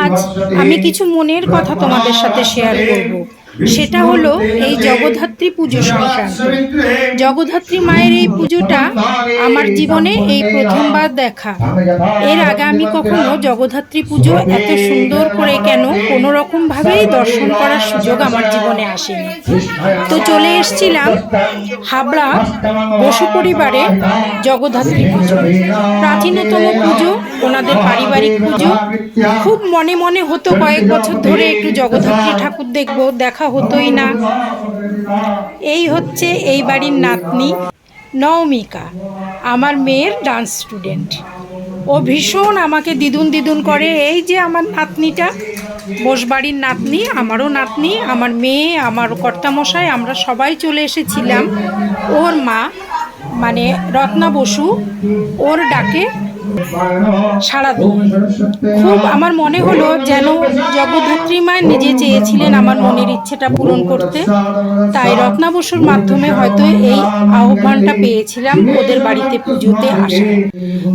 আজ আমি কিছু মনের কথা তোমাদের সাথে শেয়ার করব। সেটা হলো এই জগদ্ধাত্রী পুজো সংক্রান্ত জগদ্ধাত্রী মায়ের এই পুজোটা আমার জীবনে এই প্রথমবার দেখা। এর আগে আমি কখনো জগদ্ধাত্রী পুজো এত সুন্দর করে কেন কোনো রকমভাবেই দর্শন করার সুযোগ আমার জীবনে আসেনি। তো চলে এসছিলাম হাবড়া বসু পরিবারে জগদ্ধাত্রী পুজো। প্রাচীনতম পুজো, ওনাদের পারিবারিক পুজো। খুব মনে মনে হতো কয়েক বছর ধরে একটু জগদ্ধাত্রী ঠাকুর দেখব, দেখা হতোই না। এই হচ্ছে এই বাড়ির নাতনি নওমিকা, আমার মেয়ের ডান্স স্টুডেন্ট ও ভীষণ আমাকে দিদুন দিদুন করে, এই যে আমার নাতনিটা বসবাড়ির নাতনি, আমারও নাতনি, আমার মেয়ে, আমার কর্তামশাই, আমরা সবাই চলে এসেছিলাম। ওর মা মানে রত্না বসু, ওর ডাকে দিই খুব আমার মনে হলো যেন জগদ্ধাত্রী মা নিজে চেয়েছিলেন আমার মনের ইচ্ছেটা পূরণ করতে। তাই রত্না বসুর মাধ্যমে হয়তো এই আহ্বানটা পেয়েছিলাম ওদের বাড়িতে পুজোতে আসা।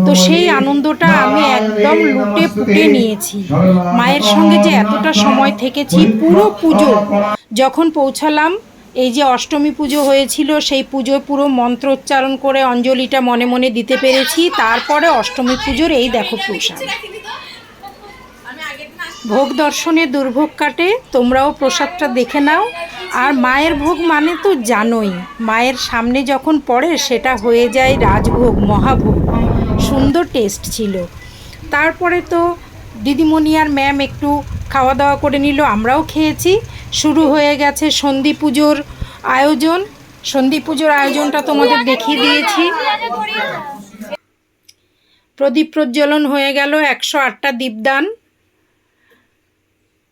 তো সেই আনন্দটা আমি একদম লুটে পুটে নিয়েছি। মায়ের সঙ্গে যে এতটা সময় থেকেছি পুরো পুজো, যখন পৌঁছালাম এই যে অষ্টমী পুজো হয়েছিল, সেই পুজো পুরো মন্ত্রোচ্চারণ করে অঞ্জলিটা মনে মনে দিতে পেরেছি। তারপরে অষ্টমী পুজোর এই দেখো প্রসাদ। ভোগ দর্শনে দুর্ভোগ কাটে, তোমরাও প্রসাদটা দেখে নাও। আর মায়ের ভোগ মানে তো জানোই, মায়ের সামনে যখন পড়ে সেটা হয়ে যায় রাজভোগ, মহাভোগ। সুন্দর টেস্ট ছিল। তারপরে তো দিদিমণি আর ম্যাম একটু খাওয়া দাওয়া করে নিল, আমরাও খেয়েছি। শুরু হয়ে গেছে সন্ধি পুজোর আয়োজন। সন্ধি পুজোর আয়োজনটা তোমাদের দেখিয়ে দিয়েছি। প্রদীপ প্রজ্বলন হয়ে গেল একশো আটটা দীপদান।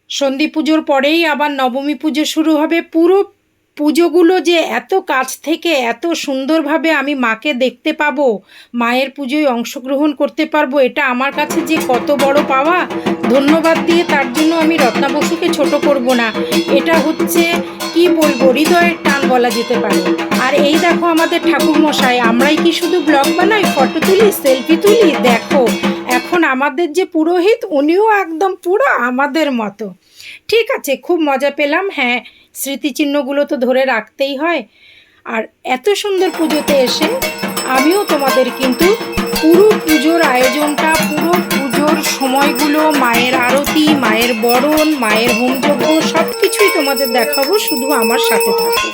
সন্ধি পুজোর পরেই আবার নবমী পুজো শুরু হবে পুরো পুজোগুলো যে এত কাছ থেকে এত সুন্দরভাবে আমি মাকে দেখতে পাবো, মায়ের পুজোয় অংশগ্রহণ করতে পারব, এটা আমার কাছে যে কত বড় পাওয়া, ধন্যবাদ দিয়ে তার জন্য আমি রত্না বসুকে ছোট করব না। এটা হচ্ছে, কি বলব, হৃদয়ের টান বলা যেতে পারে। আর এই দেখো আমাদের ঠাকুর মশাই আমরাই কি শুধু ব্লগ বানাই, ফটো তুলি, সেলফি তুলি? দেখো, এখন আমাদের যে পুরোহিত, উনিও একদম পুরো আমাদের মতো। ঠিক আছে, খুব মজা পেলাম। হ্যাঁ স্মৃতিচিহ্নগুলো তো ধরে রাখতেই হয়। আর এত সুন্দর পুজোতে এসে আমিও তোমাদের কিন্তু পুরো পুজোর আয়োজনটা, পুরো পুজোর সময়গুলো, মায়ের আরতি, মায়ের বরণ, মায়ের হোমযজ্ঞ সব কিছুই তোমাদের দেখাবো, শুধু আমার সাথে থাকো।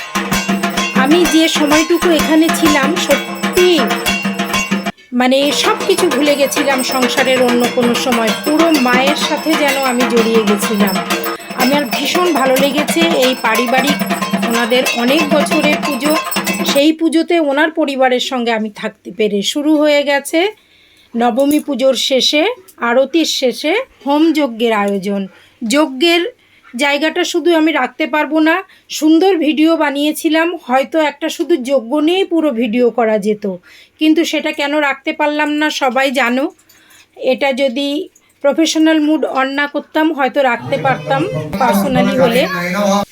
আমি যে সময়টুকু এখানে ছিলাম, সত্যি মানে সব কিছু ভুলে গেছিলাম সংসারের অন্য কোনো সময়। পুরো মায়ের সাথে যেন আমি জড়িয়ে গেছিলাম। আমার ভীষণ ভালো লেগেছে এই পারিবারিক ওনাদের অনেক বছরের পুজো। সেই পুজোতে ওনার পরিবারের সঙ্গে আমি থাকতে পেরে শুরু হয়ে গেছে নবমী পুজোর শেষে, আরতির শেষে হোম যজ্ঞের আয়োজন। যজ্ঞের জায়গাটা শুধু আমি রাখতে পারব না, সুন্দর ভিডিও বানিয়েছিলাম, হয়তো একটা শুধু যজ্ঞ নিয়েই পুরো ভিডিও করা যেত। কিন্তু সেটা কেন রাখতে পারলাম না সবাই জানো। এটা যদি প্রফেশনাল মুড অন না করতাম, হয়তো রাখতে পারতাম পার্সোনালি হলে।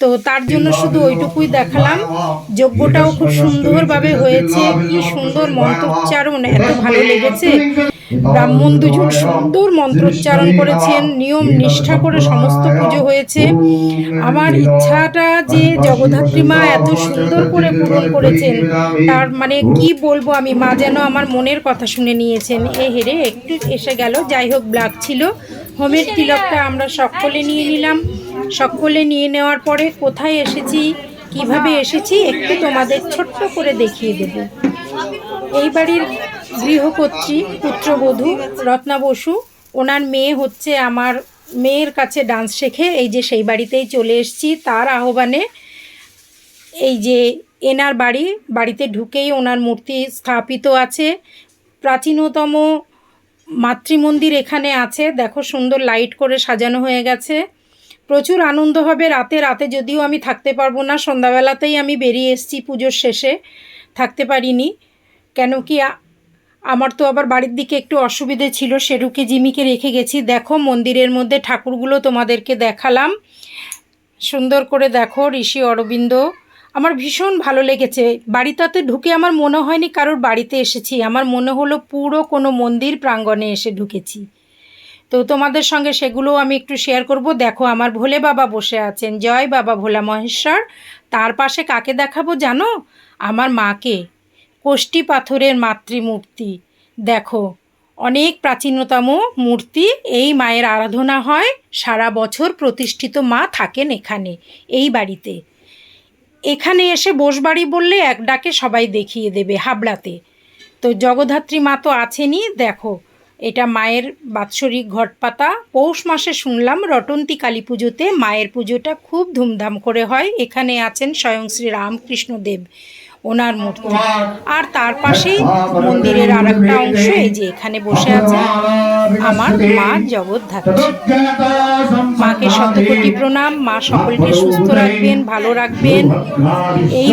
তো তার জন্য শুধু ওইটুকুই দেখালাম। যজ্ঞটাও খুব সুন্দরভাবে হয়েছে, কি সুন্দর মন্ত্রোচ্চারণ, এত ভালো লেগেছে। ব্রাহ্মণ দুজন সুন্দর মন্ত্রোচ্চারণ করেছেন নিয়ম নিষ্ঠা করে সমস্ত পুজো হয়েছে। আমার ইচ্ছাটা যে জগদ্ধাত্রী মা এত সুন্দর করে পূরণ করেছেন তার মানে কি বলব আমি? মা যেন আমার মনের কথা শুনে নিয়েছেন। এ হেরে একটু এসে গেল। যাই হোক ব্লাক ছিল। হোমের তিলকটা আমরা সকলে নিয়ে নিলাম। সকলে নিয়ে নেওয়ার পরে কোথায় এসেছি কীভাবে এসেছি একটু তোমাদের ছোট্ট করে দেখিয়ে দেব। এই বাড়ির গৃহকর্ত্রী পুত্রবধূ রত্না বসু, ওনার মেয়ে হচ্ছে আমার মেয়ের কাছে ডান্স শেখে, এই যে সেই বাড়িতেই চলে এসেছি। তার আহ্বানে এই যে এনার বাড়ি, বাড়িতে ঢুকেই ওনার মূর্তি স্থাপিত আছে। প্রাচীনতম মাতৃমন্দির এখানে আছে। দেখো সুন্দর লাইট করে সাজানো হয়ে গেছে। প্রচুর আনন্দ হবে রাতে। রাতে যদিও আমি থাকতে পারব না, সন্ধ্যাবেলাতেই আমি বেরিয়ে এসেছি পুজোর শেষে। থাকতে পারিনি। কেন কি আমার তো আবার বাড়ির দিকে একটু অসুবিধে ছিল সেরুকে জিমিকে রেখে গেছি। দেখো, মন্দিরের মধ্যে ঠাকুরগুলো তোমাদেরকে দেখালাম। সুন্দর করে দেখো, ঋষি অরবিন্দ। আমার ভীষণ ভালো লেগেছে। বাড়িটাতে ঢুকে আমার মনে হয়নি কারোর বাড়িতে এসেছি। আমার মনে হলো পুরো কোনো মন্দির প্রাঙ্গণে এসে ঢুকেছি। তো তোমাদের সঙ্গে সেগুলোও আমি একটু শেয়ার করব। দেখো, আমার ভোলে বাবা বসে আছেন। জয় বাবা ভোলা মহেশ্বর। তার পাশে কাকে দেখাবো জানো? আমার মাকে। কোষ্টি পাথরের মাতৃমূর্তি। দেখো, অনেক প্রাচীনতম মূর্তি এই মায়ের আরাধনা হয়, সারা বছর প্রতিষ্ঠিত মা থাকেন এখানে, এই বাড়িতে। এখানে এসে বসবাড়ি বললে এক ডাকে সবাই দেখিয়ে দেবে হাবড়াতে। তো জগদ্ধাত্রী মা তো আছেনই, দেখো, এটা মায়ের বাৎসরিক ঘটপাতা। পৌষ মাসে শুনলাম রটন্তী কালী পুজোতে মায়ের পুজোটা খুব ধুমধাম করে হয়। এখানে আছেন স্বয়ং শ্রী রামকৃষ্ণ দেব ওনার মূর্তি আর তার পাশেই মন্দিরের আর একটা অংশ এই যে এখানে বসে আছে আমার মা জগদ্ধাত্রী। মাকে শতকোটি প্রণাম মা সকলকে সুস্থ রাখবেন ভালো রাখবেন। এই